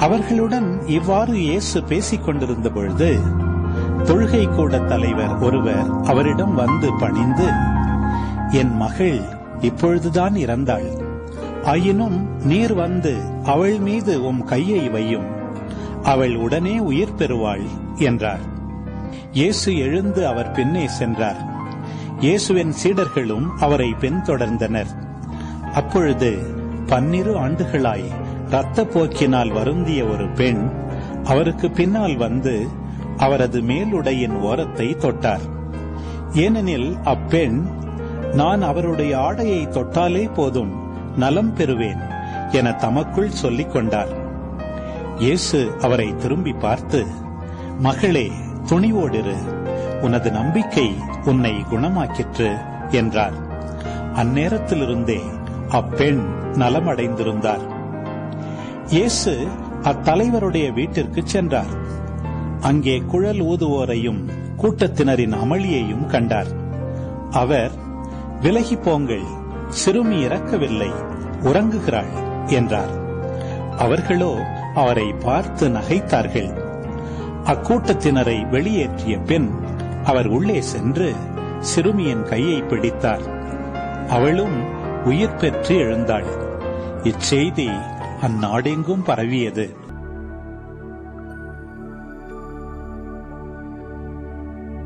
அவர்களுடன் இவ்வாறு இயேசு பேசிக் கொண்டிருந்த பொழுது தொழுகை கூட தலைவர் ஒருவர் அவரிடம் வந்து பணிந்து என் மகள் இப்பொழுதுதான் இறந்தாள். ஆயினும் நீர் வந்து அவள் மீது உம் கையை வையும். அவள் உடனே உயிர் பெறுவாள் என்றார். இயேசு எழுந்து அவர் பின்னே சென்றார். இயேசுவின் சீடர்களும் அவரை பின்தொடர்ந்தனர். அப்பொழுது பன்னிரு ஆண்டுகளாய் இரத்த போக்கினால் வருந்திய ஒரு பெண் அவருக்கு பின்னால் வந்து அவரது மேலுடையின் ஓரத்தை தொட்டார். ஏனெனில் அப்பெண் நான் அவருடைய ஆடையை தொட்டாலே போதும் நலம் பெறுவேன் என தமக்குள் சொல்லிக் கொண்டார். இயேசு அவரை திரும்பி பார்த்து மகளே துணிவோடிரு உனது நம்பிக்கை உன்னை குணமாக்கிற்று என்றார். அந்நேரத்திலிருந்தே அப்பெண் நலமடைந்திருந்தார். இயேசு அத்தலைவருடைய வீட்டிற்கு சென்றார். அங்கே குழல் ஊதுவோரையும் கூட்டத்தினரின் அமளியையும் கண்டார். அவர் விலகி போங்கள் சிறுமி இறக்கவில்லை உறங்குகிறாள் என்றார். அவர்களோ அவரை பார்த்து நகைத்தார்கள். அக்கூட்டத்தினரை வெளியேற்றிய பின் அவர் உள்ளே சென்று சிறுமியின் கையை பிடித்தார். அவளும் உயிர் பெற்று எழுந்தாள். இச்செய்தி அந்நாடெங்கும் பரவியது.